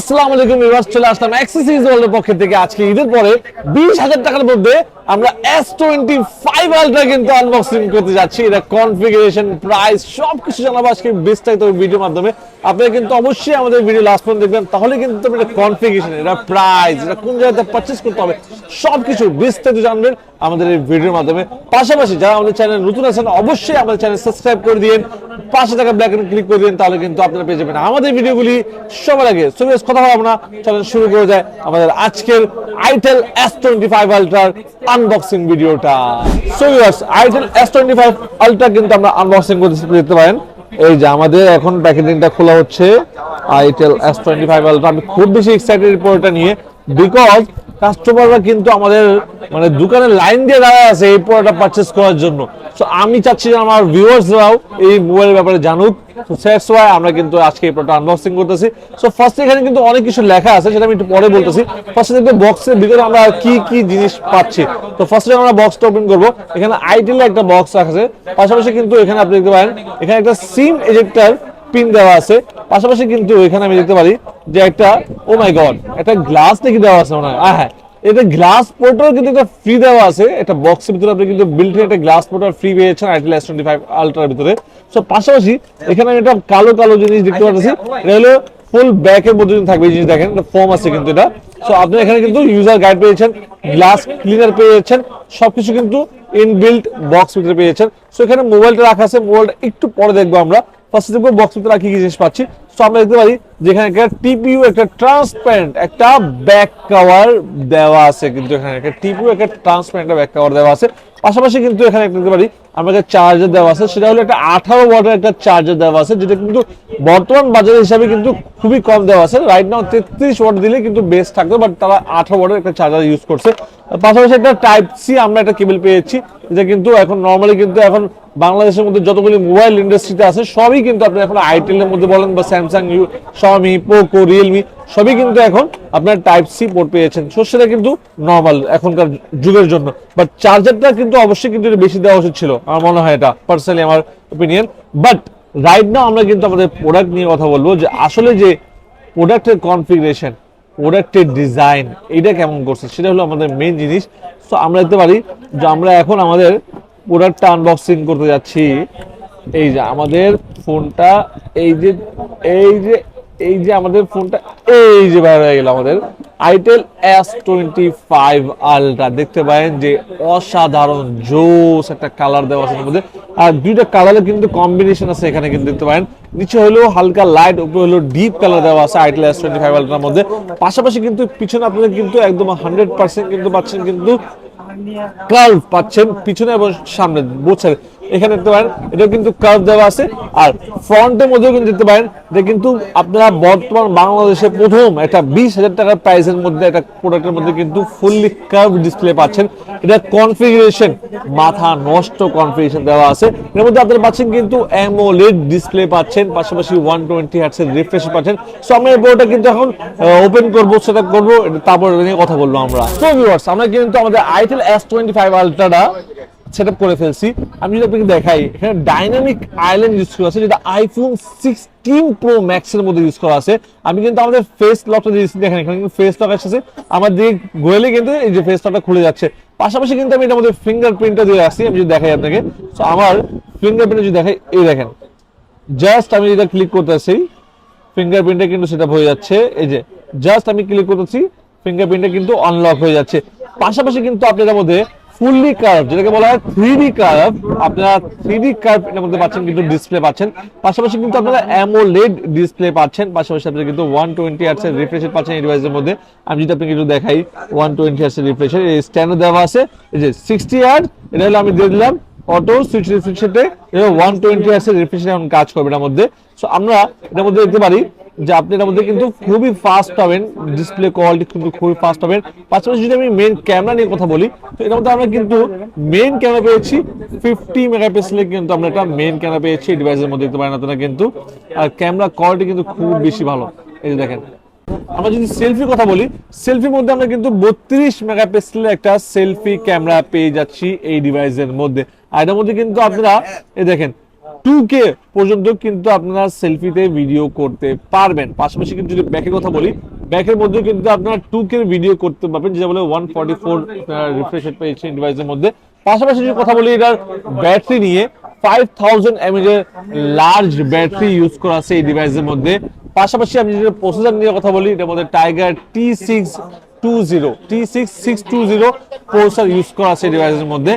আসসালামু আলাইকুম ভিউয়ার্স, চলে আসলাম পক্ষ থেকে। আজকে ঈদের পরে বিশ হাজার টাকার মধ্যে আমরা এস টোয়েন্টি ফাইভ আলট্রা কিন্তু আনবক্সিং করতে যাচ্ছি। কনফিগারেশন প্রাইস সবকিছু জানাব আজকে বিস্তারিত ভিডিওর মাধ্যমে। আপনারা কিন্তু অবশ্যই আমাদের ভিডিও লাস্ট পর্যন্ত দেখবেন, তাহলে কিন্তু কনফিগারেশন প্রাইস এটা কোন জায়গাতে পারচেস করতে হবে, সবকিছু বিস্তারিত জানবেন আমাদের এই ভিডিওর মাধ্যমে। পাশাপাশি যারা আমাদের চ্যানেল নতুন আছেন, অবশ্যই আমাদের চ্যানেল সাবস্ক্রাইব করে পাশে থাকা ব্ল্যাক ক্লিক করে তাহলে কিন্তু আপনারা পেয়ে যাবেন। আমাদের ভিডিওগুলি সবার আগে। সবাই কথা বলব না চলেন শুরু করে যায় আমাদের আজকের আইটেল এস টোয়েন্টি ফাইভ আলট্রার আনবক্সিং ভিডিওটা। So viewers itel S twenty five ultra কিন্তু আমরা আনবক্সিং করতে দেখতে পারেন। এই যে আমাদের এখন প্যাকেজিংটা খোলা হচ্ছে itel S twenty five ultra আমি খুব বেশি এক্সাইটেড পুরোটা নিয়ে বিকজ কাস্টমাররা কিন্তু আমাদের মানে দোকানে লাইন দিয়ে দাঁড়ায় আছে এই প্রোডাক্টটা পারচেস করার জন্য। সো আমি চাচ্ছি যে আমার ভিউয়ার্সরাও এই মোবাইলের ব্যাপারে জানুক। তো দ্যাটস ওয়াই আমরা কিন্তু আজকে এই প্রোডাক্ট আনবক্সিং করতেছি। সো ফার্স্ট এখানে কিন্তু অনেক কিছু লেখা আছে, সেটা আমি একটু পরে বলতেছি। ফার্স্টে দেখতে বক্সের ভিতরে আমরা কি কি জিনিস পাচ্ছি। তো ফার্স্টে আমরা বক্সটা ওপেন করব। এখানে আইটেলে একটা বক্স আছে। পাশাপাশি কিন্তু এখানে আপনি দেখতে পারেন, এখানে একটা সিম এজেক্টর পিন দেওয়া আছে। পাশাপাশি কিন্তু এখানে আমি দেখতে পারি যে একটা ও মাই গড একটা গ্লাস নাকি দেওয়া আছে মনে হয়। হ্যাঁ এটা গ্লাস পোর্টার কিন্তু একটা ফ্রি দেওয়া আছে। একটা বক্সের ভিতরে আপনি কিন্তু বিল্ট একটা গ্লাস পোর্টার ফ্রি পেয়েছেন আইটেল এস টোয়েন্টি ফাইভ আলট্রার ভিতরে। সো পাশাপাশি এখানে আমি একটা কালো কালো জিনিস দেখতে পাচ্ছি। এটা হলো ফুল ব্যাকের মধ্যে থাকবে এই জিনিস দেখেন এটা ফর্ম আছে কিন্তু এটা। সো আপনি এখানে কিন্তু ইউজার গাইড পেয়েছেন গ্লাস ক্লিনার পেয়েছেন সবকিছু কিন্তু ইনবিল্ট বক্স ভিতরে পেয়েছেন। সো এখানে মোবাইলটা রাখা আছে মোবাইলটা একটু পরে দেখব আমরা। ফার্স্ট দেখব বক্স ভিতরে কি কি জিনিস পাচ্ছি। সো আমরা দেখতে পারি যেখানে একটা টিপিউ একটা ট্রান্সপারেন্ট একটা ব্যাক কাভার দেওয়া আছে। কিন্তু এখানে একটা টিপিউ একটা ট্রান্সপারেন্ট ব্যাক কভার দেওয়া আছে। পাশাপাশি কিন্তু এখানে দেখতে পারি আমরা একটা চার্জার দেওয়া আছে, সেটা হলো একটা আঠারো ওয়াটের একটা চার্জার দেওয়া আছে, যেটা কিন্তু বর্তমান বাজার হিসাবে কিন্তু খুবই কম দেওয়া আছে। রাইট নাও তেত্রিশ ওয়াট দিলে কিন্তু বেস্ট থাকতো বাট তারা আঠারো ওয়াটের একটা চার্জার ইউজ করছে। পাশাপাশি একটা টাইপ সি আমরা একটা কেবল পেয়েছি যে কিন্তু এখন নর্মালি কিন্তু এখন বাংলাদেশের মধ্যে যতগুলি মোবাইল ইন্ডাস্ট্রিতে আছে, সবই কিন্তু আপনি এখন আইটেলের মধ্যে বলেন বা স্যামসাং ইউ শাওমি পোকো রিয়েলমি সবই কিন্তু এখন আপনার টাইপ সি পোর্ট পেয়েছেন। সো সেটা কিন্তু নর্মাল এখনকার যুগের জন্য। বাট চার্জারটা কিন্তু অবশ্যই কিন্তু বেশি দেওয়া উচিত ছিল। আমার মনে হয় এটা পার্সোনালি আমার ওপিনিয়ন বাট রাইট নাও আমরা কিন্তু আমাদের প্রোডাক্ট নিয়ে কথা বলব যে আসলে যে প্রোডাক্টের কনফিগারেশন প্রোডাক্টের ডিজাইন এটা কেমন করছে, সেটা হলো আমাদের মেন জিনিস। সো আমরা দেখতে পারি যে আমরা এখন আমাদের প্রোডাক্টটা আনবক্সিং করতে যাচ্ছি। এই যে আমাদের ফোনটা এই যে এই যে এই যে আমাদের ফোনটা, এই যে বাইরে হয়ে গেল আমাদের itel S twenty five ultra দেখতে পারেন যে অসাধারণ, জোস একটা কালার দেওয়া আছে মধ্যে। আর দুইটা কালারের কিন্তু কম্বিনেশন আছে এখানে কিন্তু দেখতে পারেন। নিচে হলো হালকা লাইট উপরে হলো ডিপ কালার দেওয়া আছে আইটেল এস টোয়েন্টি ফাইভ আলট্রার মধ্যে। পাশাপাশি কিন্তু পিছনে আপনাদের কিন্তু একদম হান্ড্রেড পার্সেন্ট কিন্তু পাচ্ছেন কিন্তু কার্ভ পাচ্ছেন পিছনে এবং সামনে বোঝেন এখানে দেখতে পারেন এটা কিন্তু কার্ভ দেওয়া আছে। আর ফ্রন্টের মধ্যেও কিন্তু দেখতে পারেন যে কিন্তু আপনারা বর্তমান বাংলাদেশে প্রথম একটা বিশ হাজার টাকার প্রাইসের মধ্যে একটা প্রোডাক্টের মধ্যে কিন্তু ফুললি কার্ভ ডিসপ্লে পাচ্ছেন। এটা কনফিগারেশন মাথা নষ্ট কনফিগারেশন দেওয়া আছে। এর মধ্যে আপনারা পাচ্ছেন কিন্তু অ্যামোলেড ডিসপ্লে পাচ্ছেন, পাশাপাশি ওয়ান টোয়েন্টি হার্টসের রিফ্রেশ পাচ্ছেন। সো আমরা এই বোর্ডটা কিন্তু এখন ওপেন করব সেটা করব তারপর নিয়ে কথা বলব আমরা। তো ভিউয়ার্স আমরা কিন্তু আমাদের আইটেল এস টোয়েন্টি ফাইভ আলট্রাটা সেট করে ফেলছি। আমি যদি আপনাকে দেখাই, এখানে ডাইনামিক আইল্যান্ড ইউজ করা আছে, যেটা আইফোন সিক্সটিন প্রো ম্যাক্স এর মধ্যে ইউজ করা আছে। আমি কিন্তু আমাদের ফেস লকটা দিয়েছি, দেখেন এখানে কিন্তু ফেস লক আসছে। আমার দিকে গোয়েলে কিন্তু এই যে ফেস লকটা খুলে যাচ্ছে। পাশাপাশি কিন্তু আমি এটার মধ্যে ফিঙ্গারপ্রিন্টটা দিয়ে আসছি, আমি যদি দেখাই আপনাকে। তো আমার ফিঙ্গারপ্রিন্ট যদি দেখাই, এই দেখেন। জাস্ট আমি যেটা ক্লিক করতে করতেছি ফিঙ্গারপ্রিন্টে কিন্তু সেটা হয়ে যাচ্ছে। এই যে জাস্ট আমি ক্লিক করতেছি ফিঙ্গারপ্রিন্টে কিন্তু অনলক হয়ে যাচ্ছে। পাশাপাশি কিন্তু আপনাদের মধ্যে ফুললি কার্ভ যেটাকে বলা হয় থ্রি কার্ভ আপনারা থ্রি কার্ভ এর মধ্যে পাচ্ছেন কিন্তু ডিসপ্লে পাচ্ছেন। পাশাপাশি কিন্তু আপনারা অ্যামোলেড ডিসপ্লে পাচ্ছেন। পাশাপাশি আপনারা কিন্তু ওয়ান টোয়েন্টি এর রিফ্রেশ পাচ্ছেন এই ডিভাইসের মধ্যে। আমি যদি আপনাকে একটু দেখাই ওয়ান টোয়েন্টি এর রিফ্রেশ স্ট্যান্ড দেওয়া আছে। এই যে সিক্সটি আর্ট এটা হলো আমি দিয়ে দিলাম। অটো সুইচ রিফ্রেশে ওয়ান টোয়েন্টি আর্টস এর কাজ করবে এটার মধ্যে। সো আমরা এটার মধ্যে দেখতে পারি যে আপনি এটার মধ্যে কিন্তু খুবই ফাস্ট পাবেন ডিসপ্লে কোয়ালিটি কিন্তু খুবই ফাস্ট পাবেন। পাশাপাশি যদি আমি মেন ক্যামেরা নিয়ে কথা বলি, তো এটার মধ্যে আমরা কিন্তু মেন ক্যামেরা পেয়েছি ফিফটি মেগাপিক্সেলের কিন্তু আমরা একটা মেন ক্যামেরা পেয়েছি ডিভাইসের মধ্যে দেখতে পারেন আপনারা কিন্তু। আর ক্যামেরা কোয়ালিটি কিন্তু খুব বেশি ভালো। এই যে দেখেন। আমরা যদি সেলফির কথা বলি সেলফির মধ্যে আমরা কিন্তু বত্রিশ মেগাপিক্সেলের একটা সেলফি ক্যামেরা পেয়ে যাচ্ছি এই ডিভাইসের মধ্যে। আর এটার মধ্যে কিন্তু আপনারা এই দেখেন টু কে পর্যন্ত কিন্তু আপনারা সেলফিতে ভিডিও করতে পারবেন। পাশাপাশি কিন্তু যদি ব্যাকের কথা বলি ব্যাকের মধ্যে কিন্তু আপনারা টু কে ভিডিও করতে পারবেন, যেটা বলে ওয়ান ফর্টি ফোর রিফ্রেশ পেয়েছে ডিভাইসের মধ্যে। পাশাপাশি যদি কথা বলি এটার ব্যাটারি নিয়ে ফাইভ থাউজেন্ড এমএজ এর লার্জ ব্যাটারি ইউজ করা আছে এই ডিভাইসের মধ্যে। পাশাপাশি আমি যদি প্রসেসর নিয়ে কথা বলি, এটার মধ্যে tiger T six two zero T six six two zero processor use করা আছে ডিভাইসের মধ্যে।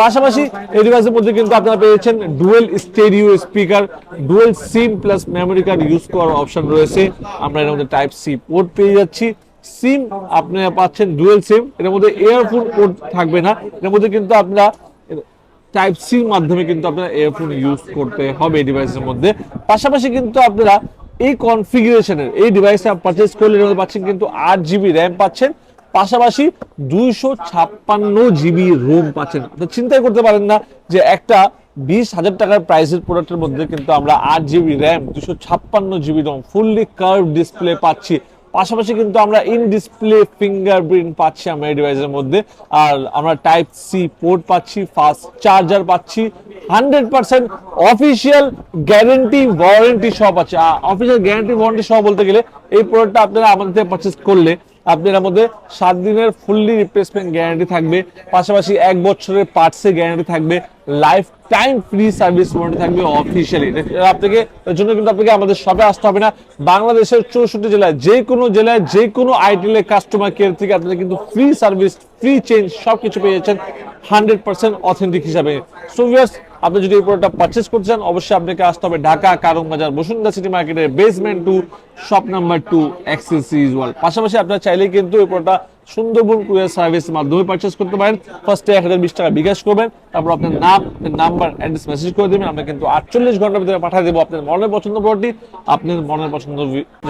পাশাপাশি এই ডিভাইসের মধ্যে কিন্তু আপনারা পেয়েছেন dual speaker dual SIM plus memory card use করার অপশন রয়েছে। আমরা এর মধ্যে টাইপ সি পোর্ট পেয়ে যাচ্ছি। সিম আপনারা পাচ্ছেন ডুয়েল সিম এর মধ্যে ইয়ারফোন পোর্ট থাকবে না। এর মধ্যে কিন্তু আপনারা টাইপ সির মাধ্যমে কিন্তু আপনারা ইয়ারফোন ইউজ করতে হবে এই ডিভাইসের মধ্যে। পাশাপাশি কিন্তু আপনারা এই কনফিগারেশনের এই ডিভাইসটা পারচেজ করলে পাচ্ছেন কিন্তু আট জিবি র্যাম পাচ্ছেন। পাশাপাশি দুইশো ছাপ্পান্ন জিবি রোম পাচ্ছেন। তো চিন্তাই করতে পারেন না যে একটা বিশ হাজার টাকার প্রাইসের প্রোডাক্টের মধ্যে কিন্তু আমরা আট জিবি র্যাম দুশো ছাপ্পান্ন GB ROM fully curve display পাচ্ছি। পাশাপাশি কিন্তু আমরা ইন ডিসপ্লে ফিঙ্গারপ্রিন্ট পাচ্ছি আমরা এই ডিভাইসের মধ্যে। আর আমরা টাইপ সি পোর্ট পাচ্ছি ফাস্ট চার্জার পাচ্ছি hundred percent official guarantee warranty সব আছে অফিসিয়াল গ্যারেন্টি ওয়ারেন্টি সব বলতে গেলে এই প্রোডাক্টটা আপনারা আমাদের থেকে পারচেস করলে আপনার মধ্যে সাত দিনের ফুললি রিপ্লেসমেন্ট গ্যারান্টি থাকবে, পাশাপাশি এক বছরের পার্টসের গ্যারান্টি থাকবে lifetime free service warranty থাকবে অফিসিয়ালি আপনাকে, এর জন্য কিন্তু আপনাকে আমাদের শপে আসতে হবে না। বাংলাদেশের চৌষট্টি জেলায়, যে কোনো জেলায়, যে কোনো আইটেলের কাস্টমার কেয়ার থেকে আপনারা কিন্তু ফ্রি সার্ভিস ফ্রি চেঞ্জ সব কিছু পেয়ে যাচ্ছেন হান্ড্রেড পার্সেন্ট অথেন্টিক হিসাবে। সো আপনি যদি এই প্রোডাক্টটা পারচেস করতে চান, অবশ্যই আপনাকে আসতে হবে ঢাকা কারণ বাজার বসুন্ধরা সিটি মার্কেটের basement two shop number two accessories wall পাশাপাশি আপনারা চাইলে কিন্তু এই সুন্দরবন কুরিয়ার সার্ভিসের মাধ্যমে পারচেস করতে পারেন। ফার্স্টে এক হাজার বিশ টাকা বিকাশ করবেন, তারপর আপনার নাম নাম্বার অ্যাড্রেস মেসেজ করে দেবেন। আমরা কিন্তু আটচল্লিশ ঘণ্টার ভিতরে পাঠিয়ে দেবো আপনার মনের পছন্দ প্রোডাক্টটি আপনার মনের পছন্দ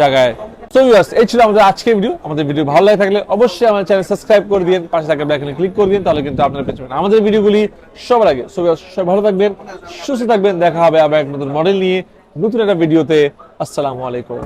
জায়গায়। সো ভিউয়ার্স এই ছিল আমাদের আজকের ভিডিও আমাদের ভিডিও ভালো লাগে থাকলে অবশ্যই আমার চ্যানেল সাবস্ক্রাইব করে দিন পাশে থাকা ব্যাকনে ক্লিক করে দিন তাহলে কিন্তু আপনারা যাবেন আমাদের ভিডিওগুলি সবার আগে। সো সবাই ভালো থাকবেন, সুস্থ থাকবেন, দেখা হবে আবার এক নতুন মডেল নিয়ে নতুন একটা ভিডিওতে আসসালামু আলাইকুম।